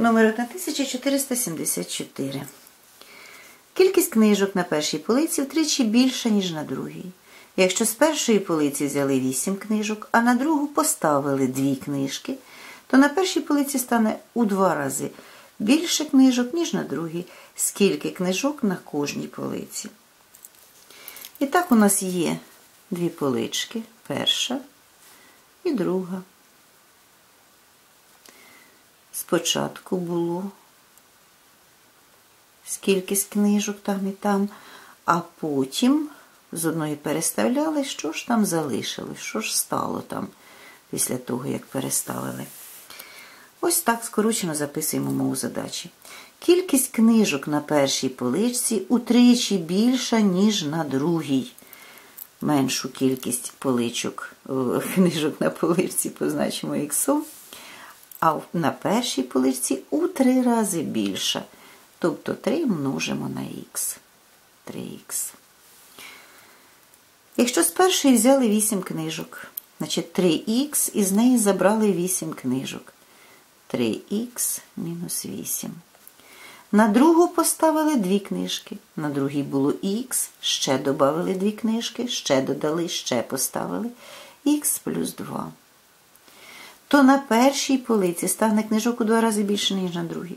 Номер 1474. Кількість книжок на першій полиці втричі більша, ніж на другій. Якщо з першої полиці взяли 8 книжок, а на другу поставили 2 книжки, то на першій полиці стане у два рази більше книжок, ніж на другій. Скільки книжок на кожній полиці. І так у нас є дві полички. Перша і друга. Спочатку було скільки книжок там і там, а потім з одної переставляли, що ж там залишили, що ж стало там після того, як переставили. Ось так скорочено записуємо мову задачі. Кількість книжок на першій поличці утричі більша, ніж на другій. Меншу кількість поличок, книжок на поличці позначимо іксом, а на першій поличці у три рази більша. Тобто 3 множимо на х. 3х. Якщо з першої взяли 8 книжок, значить 3х і з неї забрали 8 книжок. 3х мінус 8. На другу поставили дві книжки. На другій було х, ще додали дві книжки, ще додали, ще поставили х плюс 2. То на першій полиці стане книжок у два рази більше, ніж на другій.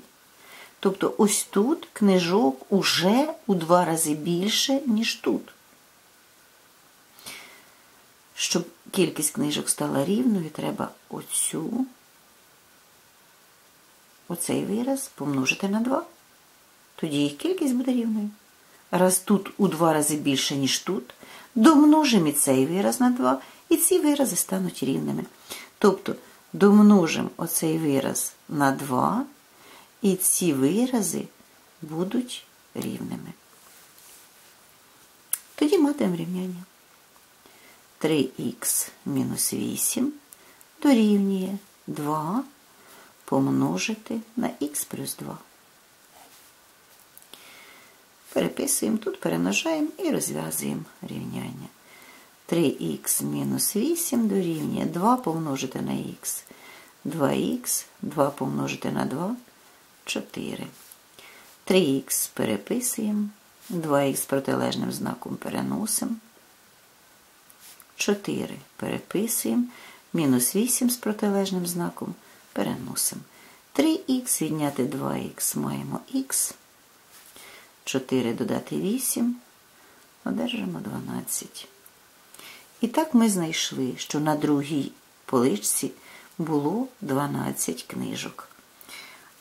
Тобто ось тут книжок уже у два рази більше, ніж тут. Щоб кількість книжок стала рівною, треба оцю, оцей вираз помножити на 2. Тоді їх кількість буде рівною. Раз тут у два рази більше, ніж тут, домножимо і цей вираз на 2, і ці вирази стануть рівними. Тобто домножимо оцей вираз на 2. І ці вирази будуть рівними. Тоді матимемо рівняння. 3х мінус 8 дорівнює 2 помножити на х плюс 2. Переписуємо тут, перемножаємо і розв'язуємо рівняння. 3х мінус 8 дорівнює 2 помножити на х. 2х, 2 помножити на 2. 4. 3х переписуємо, 2х з протилежним знаком переносимо. 4 переписуємо, мінус 8 з протилежним знаком переносимо. 3х відняти 2х маємо х. 4 додати 8, одержимо 12. І так ми знайшли, що на другій поличці було 12 книжок.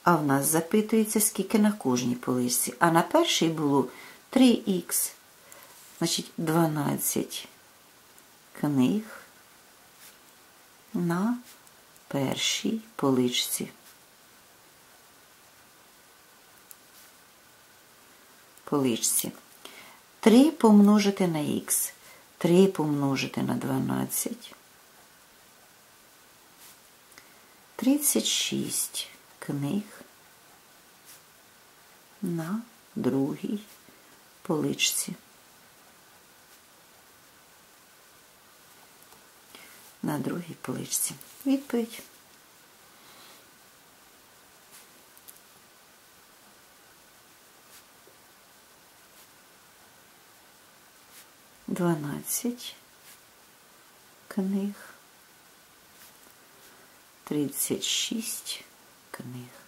А в нас запитується, скільки на кожній поличці. А на першій було 3х. Значить, 12 книг на першій поличці. Поличці. 3 помножити на х. 3 помножити на 12. 36 книг на другій поличці. На другій поличці. Відповідь. Дванадцять книг, тридцять шість книг.